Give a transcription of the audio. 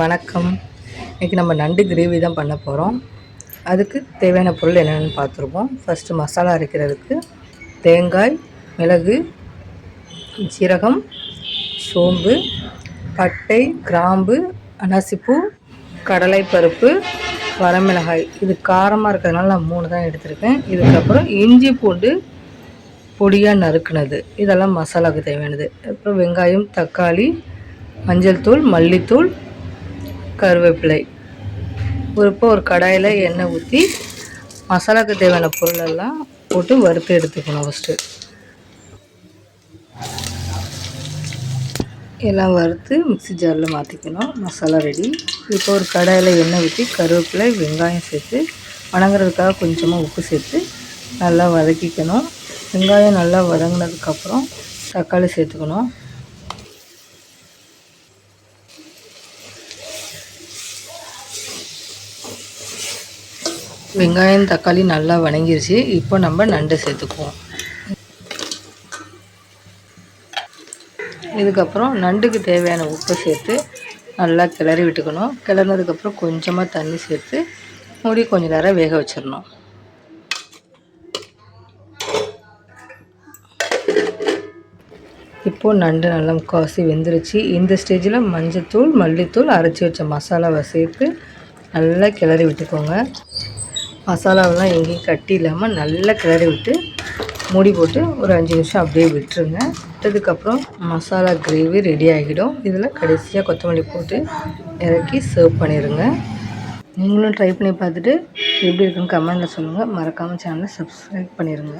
வணக்கம். இன்றைக்கி நம்ம நண்டு கிரேவி தான் பண்ண போகிறோம் அதுக்கு தேவையான பொருள் என்னென்னு பார்த்துருப்போம். ஃபஸ்ட்டு மசாலா அரைக்கிறதுக்கு தேங்காய் மிளகு சீரகம் சோம்பு பட்டை கிராம்பு அனாசிப்பூ கடலைப்பருப்பு வரமிளகாய். இது காரமாக இருக்கிறதுனால நான் மூணு தான் எடுத்திருக்கேன். இதுக்கப்புறம் இஞ்சி பூண்டு பொடியாக நறுக்குனது. இதெல்லாம் மசாலாவுக்கு தேவையானது. அப்புறம் வெங்காயம் தக்காளி மஞ்சள் தூள் மல்லித்தூள் கருவேப்பிலை. ஒரு இப்போ ஒரு கடாயில் எண்ணெய் ஊற்றி மசாலாவுக்கு தேவையான பொருளெல்லாம் போட்டு வறுத்து எடுத்துக்கணும் ஃபஸ்ட்டு எல்லாம் வறுத்து மிக்சி ஜாரில் மாற்றிக்கணும் மசாலா ரெடி இப்போ ஒரு கடாயில் எண்ணெய் ஊற்றி கருவேப்பிலை வெங்காயம் சேர்த்து வணங்குறதுக்காக கொஞ்சமாக உப்பு சேர்த்து நல்லா வதக்கிக்கணும். வெங்காயம் நல்லா வதங்கினதுக்கப்புறம் தக்காளி சேர்த்துக்கணும். வெங்காயம் தக்காளி நல்லா வணங்கிருச்சு. இப்போ நம்ம நண்டு சேர்த்துக்குவோம். இதுக்கப்புறம் நண்டுக்கு தேவையான உப்பை சேர்த்து நல்லா கிளறி விட்டுக்கணும். கிளறினதுக்கப்புறம் கொஞ்சமாக தண்ணி சேர்த்து மூடி கொஞ்சம் நேரம் வேக வச்சிடணும். இப்போது நண்டு நல்லா முக்கால்வாசி வெந்துருச்சு. இந்த ஸ்டேஜில் மஞ்சத்தூள் மல்லித்தூள் அரைச்சி வச்ச மசாலாவை சேர்த்து நல்லா கிளறி விட்டுக்கோங்க. மசாலாவெல்லாம் எங்கேயும் கட்டி இல்லாமல் நல்லா கிளறி விட்டு மூடி போட்டு ஒரு அஞ்சு நிமிஷம் அப்படியே விட்டுருங்க. விட்டதுக்கப்புறம் மசாலா கிரேவி ரெடி ஆகிடும். இதில் கடைசியாக கொத்தமல்லி போட்டு இறக்கி சர்வ் பண்ணிடுங்க நீங்களும் ட்ரை பண்ணி பார்த்துட்டு எப்படி இருக்குன்னு கமெண்டில் சொல்லுங்கள் மறக்காமல் சேனலை சப்ஸ்கிரைப் பண்ணிடுங்க